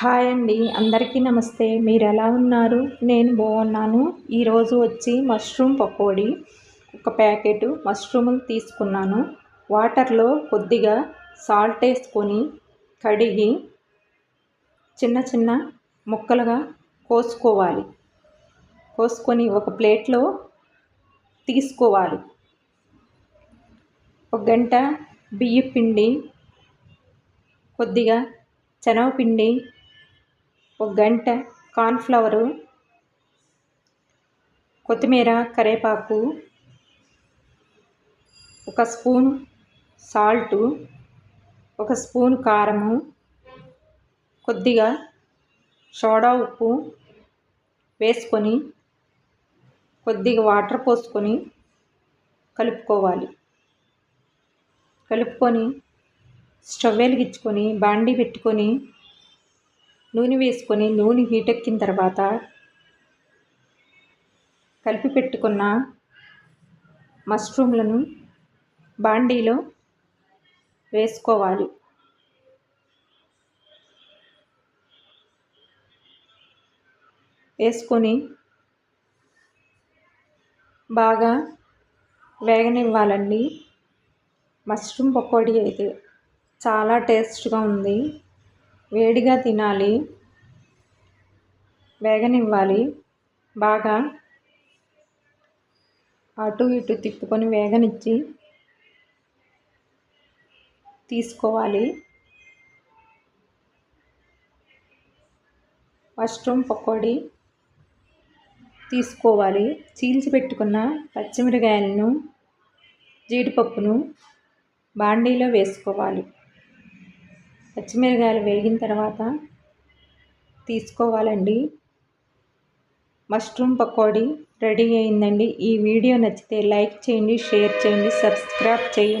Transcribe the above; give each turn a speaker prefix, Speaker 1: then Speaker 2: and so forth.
Speaker 1: hi అండి అందరికీ నమస్తే మీరు ఎలా ఉన్నారు నేను బాగున్నాను ఈరోజు వచ్చి మష్రూమ్ పకోడీ ఒక ప్యాకెట్ మష్రూమ్ తీసుకున్నాను వాటర్లో కొద్దిగా సాల్ట్ వేసుకొని కడిగి చిన్న చిన్న ముక్కలుగా కోసుకోవాలి కోసుకొని ఒక ప్లేట్లో తీసుకోవాలి ఒక గంట బియ్య పిండి కొద్దిగా శనగపిండి ఒక గంట కార్న్ఫ్లవరు కొత్తిమీర కరేపాకు ఒక స్పూన్ సాల్టు ఒక స్పూన్ కారము కొద్దిగా సోడా ఉప్పు వేసుకొని కొద్దిగా వాటర్ పోసుకొని కలుపుకోవాలి కలుపుకొని స్టవ్ వెలిగించుకొని బాండీ పెట్టుకొని నూనె వేసుకొని నూనె హీట్ ఎక్కిన తర్వాత కలిపి పెట్టుకున్న మష్రూమ్లను బాండీలో వేసుకోవాలి వేసుకొని బాగా వేగనివ్వాలండి మష్రూమ్ పకోడీ అయితే చాలా టేస్ట్గా ఉంది వేడిగా తినాలి వేగనివ్వాలి బాగా అటు ఇటు తిప్పుకొని వేగనిచ్చి తీసుకోవాలి మష్రూమ్ పకోడీ తీసుకోవాలి చీల్చి పెట్టుకున్న పచ్చిమిరకాయలను జీడిపప్పును బాండీలో వేసుకోవాలి పచ్చిమిరకాయలు వేగిన తర్వాత తీసుకోవాలండి మష్రూమ్ పకోడీ రెడీ అయిందండి ఈ వీడియో నచ్చితే లైక్ చేయండి షేర్ చేయండి సబ్స్క్రైబ్ చేయండి